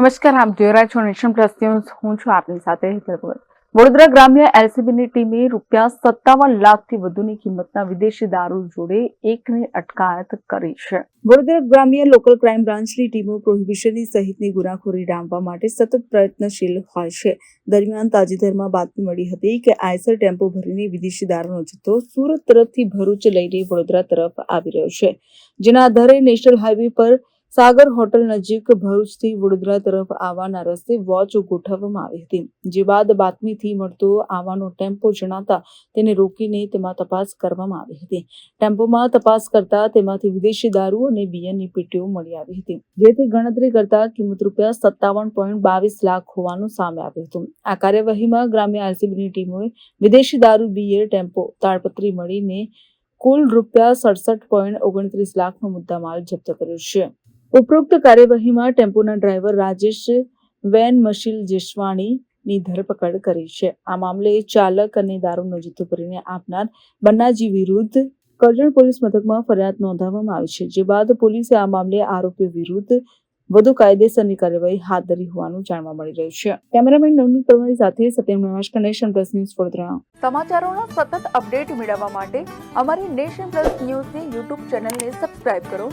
નમસ્કાર, આપ જોઈ રહ્યા છો નેશન પ્લસ ન્યૂઝ. હું છું આપની સાથે વડોદરા ગ્રામ્ય એલસીબીની ટીમે રૂપિયા સત્તાવન લાખથી વધુની કિંમતના વિદેશી દારૂ જોડે એકની અટકાયત કરી છે. વડોદરા ગ્રામ્ય લોકલ ક્રાઇમ બ્રાન્ચની ટીમો પ્રોહિબિશનની સહિતની ગુનાખોરી ડામવા માટે સતત પ્રયત્નશીલ હોય છે. દરમિયાન તાજેતરમાં બાતમી મળી હતી કે આયસર ટેમ્પો ભરીને વિદેશી દારૂનો જથ્થો સુરત તરફથી ભરૂચ લઈને વડોદરા તરફ આવી રહ્યો છે. જેના આધારે નેશનલ હાઈવે પર સાગર હોટલ નજીક ભરૂચથી વડોદરા તરફ આવવાના રસ્તે વોચ ગોઠવવામાં આવી હતી, જે બાદ બાતમીથી મળતો આવવાનો ટેમ્પો જણાતા તેને રોકીને તેમાં તપાસ કરવામાં આવી હતી. ટેમ્પોમાં તપાસ કરતા તેમાંથી વિદેશી દારૂ અને બિયરની પેટીઓ મળી આવી હતી, જેથી ગણતરી કરતા કિંમત રૂપિયા સત્તાવન પોઈન્ટ બાવીસ લાખ હોવાનું સામે આવ્યું હતું. આ કાર્યવાહીમાં ગ્રામ્ય આરસીબીની ટીમોએ વિદેશી દારૂ, બિયર, ટેમ્પો, તાડપત્રી મળીને કુલ રૂપિયા સડસઠ પોઈન્ટ ઓગણત્રીસ લાખનો મુદ્દામાલ જપ્ત કર્યો છે. ઉપરોક્ત કાર્યવાહીમાં ટેમ્પોના ડ્રાઈવર રાજેશ વેન મશીલ જેસવાણીની ધરપકડ કરી છે. આ મામલે ચાલક અને દારૂનો જથ્થો ભરીને આપનાર બન્નાજી વિરુદ્ધ કરજણ પોલીસ મથકમાં ફરિયાદ નોંધાવવામાં આવી છે, જે બાદ પોલીસે આ મામલે આરોપીઓ વિરુદ્ધ વધુ કાયદેસરની કાર્યવાહી હાથ ધરી હોવાનું જાણવા મળી રહ્યું છે. કેમેરામેન નવનીત પરમારી સાથે સત્યમ નમસ્કાર નેશન પ્લસ ન્યૂઝ વડોદરા. સમાચારોનો સતત અપડેટ મેળવવા માટે અમારી નેશન પ્લસ ન્યૂઝની યુટ્યુબ ચેનલને સબસ્ક્રાઇબ કરો.